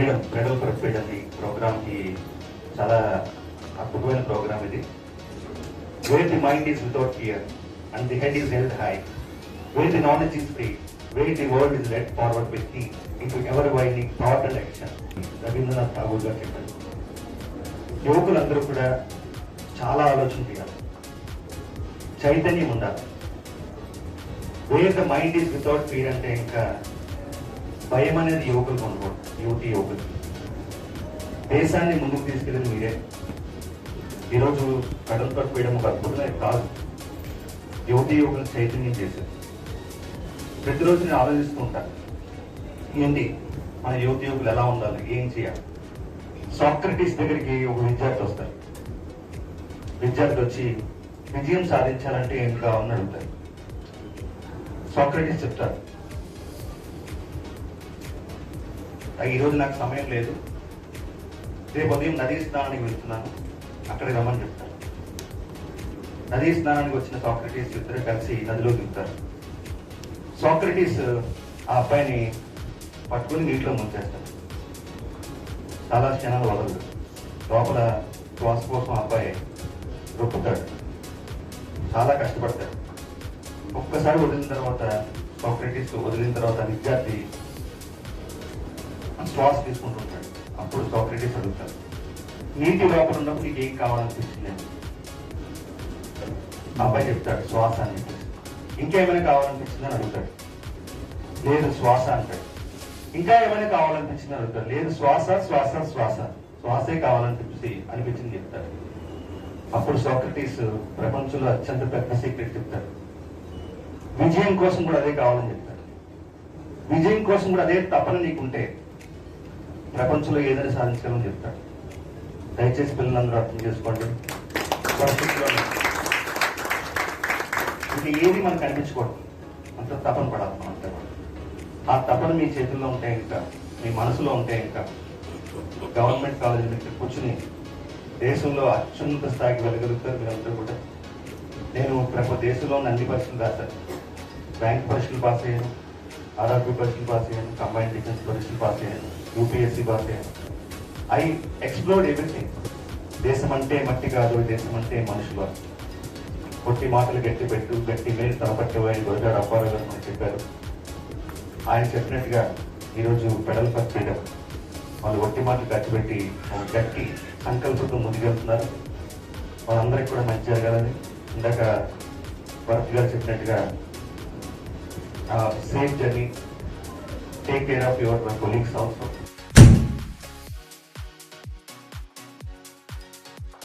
Freedom Friedel for freedom ఈ ప్రోగ్రామ్కి చాలా అద్భుతమైన ప్రోగ్రామ్ ఇది. Where the mind is without fear and the head is held high where the knowledge is free where the world is led forward with thee into ever winding thought and action Rabindranath Tagore garu చెప్పారు. యువకులందరూ కూడా చాలా ఆలోచన చేయాలి. చైతన్యం ఉండాలి. Where the mind is without fear అంటే ఇంకా భయం అనేది యువకులకు ఉండకూడదు యువతి యువకులు. దేశాన్ని ముందుకు తీసుకెళ్ళి మీరే. ఈరోజు కడలు వేయడం ఒక అద్భుతమైన కాదు. యువతి యువకులు చైతన్యం చేశారు. ప్రతిరోజు నేను ఆలోచిస్తూ ఏంటి? మన యువతి యువకులు ఎలా ఉండాలి? ఏం చేయాలి? సాక్రటీస్ దగ్గరికి ఒక విద్యార్థి వస్తారు. విద్యార్థి వచ్చి విజయం సాధించాలంటే ఏం కావాలని అడుగుతారు సాక్రటీస్ చెప్తారు. ఈరోజు నాకు సమయం లేదు. రేపు ఉదయం నదీ స్నానానికి వెళ్తున్నాను. అక్కడికి రమ్మని చెప్తారు నదీ స్నానానికి వచ్చిన సాక్రటీస్ ఇద్దరు కలిసి నదిలో దిగుతారు. సాక్రటీస్ ఆ అబ్బాయిని పట్టుకుని నీటిలో ముంచేస్తారు. చాలా క్షణాలు వదలదు లోపల శ్వాస కోసం ఆ అబ్బాయి రొప్పుతాడు. చాలా కష్టపడతాడు. ఒక్కసారి వదిలిన తర్వాత సాక్రటీస్ వదిలిన తర్వాత విద్యార్థి శ్వాస తీసుకుంటుంటాడు. అప్పుడు సాక్రటీస్ అడుగుతాడు నీటి లోపల ఉన్నప్పుడు నీకు ఏం కావాలనిపించింది అబ్బాయి చెప్తాడు శ్వాస అని ఇంకేమైనా కావాలనిపించింది అని అడుగుతాడు. లేదు శ్వాస అంటాడు. ఇంకా ఏమైనా కావాలనిపించింది అడుగుతాడు. లేదు శ్వాస శ్వాస శ్వాస. శ్వాసే కావాలనిపించి అనిపించింది చెప్తాడు. అప్పుడు సాక్రటీస్ ప్రపంచంలో అత్యంత పెద్ద సీక్రెట్ చెప్తాడు. విజయం కోసం కూడా అదే కావాలని చెప్తాడు. విజయం కోసం కూడా అదే తపన నీకుంటే ప్రపంచంలో ఏదైనా సాధించగలని చెప్తాడు. దయచేసి పిల్లలందరూ అర్థం చేసుకోండి. ఇంకా ఏది మనకు అనిపించకూడదు. అంత తపన పడాలి మనంతా ఆ తపన మీ చేతుల్లో ఉంటే ఇంకా మీ మనసులో ఉంటే ఇంకా గవర్నమెంట్ కాలేజీ మీరు కూర్చుని దేశంలో అత్యున్నత స్థాయికి వెళ్ళగలుగుతారు మీరందరూ కూడా. నేను ప్రప దేశంలో ఉన్న అన్ని పరీక్షలు రాశాను. బ్యాంక్ పరీక్షలు పాస్ అయ్యాను. ఆరోగ్య పరీక్షలు పాస్ అయ్యాను. కంబైన్ డిఫెన్స్ పరీక్షలు పాస్ అయ్యాను. UPSC pass I explored everything దేశం అంటే మట్టి కాదు దేశం అంటే మనుషులు. కొట్టి మాటలు గట్టి పెట్టు గట్టి మేలు తలపట్టేవాడిని గొడగాడు అప్పారావు గారు మనకు చెప్పారు. ఆయన చెప్పినట్టుగా ఈరోజు పెడల్ ఫర్ ఫ్రీడమ్ వాళ్ళు ఒట్టి మాటలు గట్టి పెట్టి ఒక గట్టి సంకల్పంతో ముందుకెళ్తున్నారు. వాళ్ళందరికీ కూడా మంచి జరగాలని ఇందాక భరత్ గారు చెప్పినట్టుగా safe journey take care of your colleagues also.